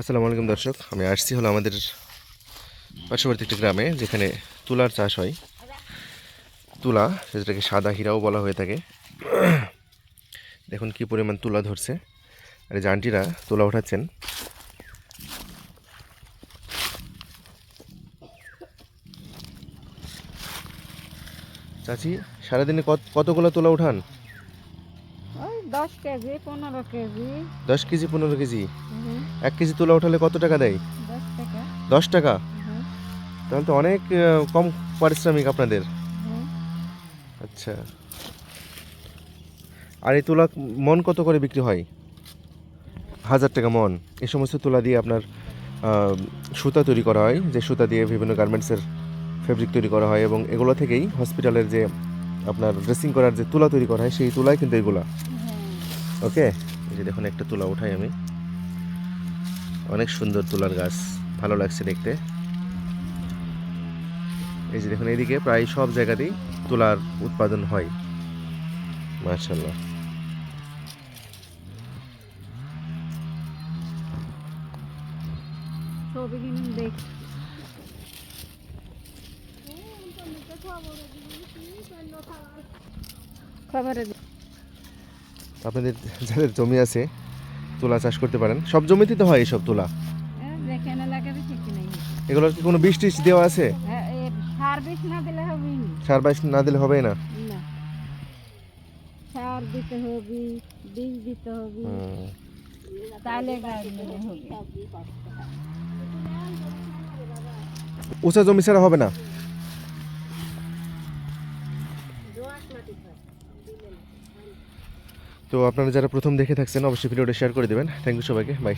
আসসালামু আলাইকুম দর্শক, আমি আসছি হলো আমাদের পার্শ্ববর্তী একটি গ্রামে, যেখানে তুলার চাষ হয়। তুলা যেটাকে সাদা হীরাও বলা হয়ে থাকে। দেখুন কি পরিমাণ তুলা ধরছে। আর এই তুলা উঠাচ্ছেন চাচি, সারাদিনে কত কতগুলো তুলা উঠান? দশ কেজি পনেরো কেজি। দশ কেজি পনেরো কেজি? এক কেজি তুলা উঠালে কত টাকা দেয়? দশ টাকা। তাহলে তো অনেক কম পারিশ্রমিক আপনাদের। আচ্ছা। আর এই তুলা মন কত করে বিক্রি হয়? হাজার টাকা মন। এই সমস্ত তুলা দিয়ে আপনার সুতা তৈরি করা হয় যে সুতা দিয়ে বিভিন্ন গার্মেন্টসের ফেব্রিক তৈরি করা হয় এবং এগুলো থেকেই হসপিটালের যে আপনার ড্রেসিং করার যে তুলা তৈরি করা হয় সেই তুলাই কিন্তু এগুলা। ওকে এই যে দেখুন একটা তুলা উঠাই আমি। অনেক সুন্দর তুলার গাছ ভালো লাগছে দেখতে। এই যে দেখুন এইদিকে প্রায় সব জায়গাতেই তুলার উৎপাদন হয়। মার্শাল্লাহ খবরে দে- আপনাদের যাদের জমি আছে তুলা চাষ করতে পারেন। সব জমিতে তো হয় এইসব তুলা? নেই। এগুলোর কি কোনো বীজ টিজ দেওয়া আছে? সার দিলে হবে বাইশ না দিলে হবে না? সার দিতে হবে বীজ দিতে হবে। তাহলে গাছ মেলে হবে। উঁচা জমি ছাড়া হবে না? তো আপনারা যারা প্রথম দেখে থাকছেন, অবশ্যই ভিডিওটা শেয়ার করে দেবেন। থ্যাংক ইউ সবাইকে বাই